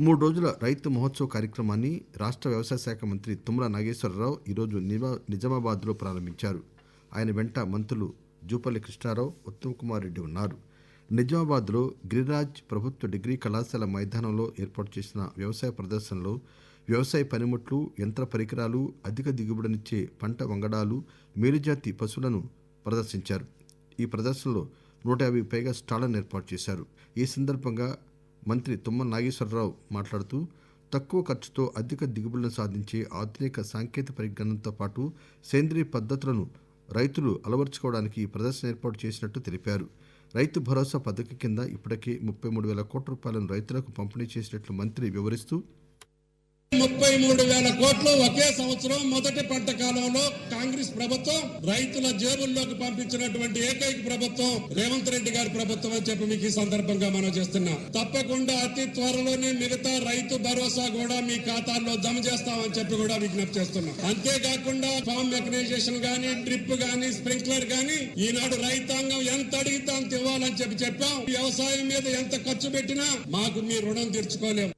మూడు రోజుల రైతు మహోత్సవ్ కార్యక్రమాన్ని రాష్ట్ర వ్యవసాయ శాఖ మంత్రి తుమ్మల నాగేశ్వరరావు ఈరోజు నిజా- నిజామాబాద్లో ప్రారంభించారు. ఆయన వెంట మంత్రులు జూపల్లి కృష్ణారావు ఉత్తమ్ కుమార్ రెడ్డి ఉన్నారు. నిజామాబాద్లో గిరిరాజ్ ప్రభుత్వ డిగ్రీ కళాశాల మైదానంలో ఏర్పాటు చేసిన వ్యవసాయ ప్రదర్శనలో వ్యవసాయ పనిముట్లు యంత్ర పరికరాలు అధిక దిగుబడినిచ్చే పంట వంగడాలు మేలుజాతి పశువులను ప్రదర్శించారు. ఈ ప్రదర్శనలో నూట యాభై పైగా స్టాళ్ళను ఏర్పాటు చేశారు. ఈ సందర్భంగా మంత్రి తుమ్మల నాగేశ్వరరావు మాట్లాడుతూ తక్కువ ఖర్చుతో అధిక దిగుబడులను సాధించే ఆధునిక సాంకేతిక పరిజ్ఞానంతో పాటు సేంద్రియ పద్ధతులను రైతులు అలవర్చుకోవడానికి ఈ ప్రదర్శన ఏర్పాటు చేసినట్టు తెలిపారు. రైతు భరోసా పథకం కింద ఇప్పటికే ముప్పై మూడు వేల కోట్ల రూపాయలను రైతులకు పంపిణీ చేసినట్లు మంత్రి వివరిస్తూ ముప్పై మూడు వేల కోట్లు ఒకే సంవత్సరం మొదటి పంట కాలంలో కాంగ్రెస్ ప్రభుత్వం రైతుల జేబుల్లోకి పంపించినటువంటి ఏకైక ప్రభుత్వం రేవంత్ రెడ్డి గారి ప్రభుత్వం అని చెప్పి మీకు ఈ సందర్భంగా మనం చేస్తున్నాం. తప్పకుండా అతి త్వరలోనే మిగతా రైతు భరోసా కూడా మీ ఖాతాల్లో జమ చేస్తామని చెప్పి కూడా విజ్ఞప్తి చేస్తున్నాం. అంతేకాకుండా ఫామ్ మెకనైజేషన్ గానీ డ్రిప్ గానీ స్ప్రింక్లర్ గానీ ఈనాడు రైతాంగం ఎంత అడిగితే అంత ఇవ్వాలని చెప్పి చెప్పాం. వ్యవసాయం మీద ఎంత ఖర్చు పెట్టినా మాకు మీ రుణం తీర్చుకోలేము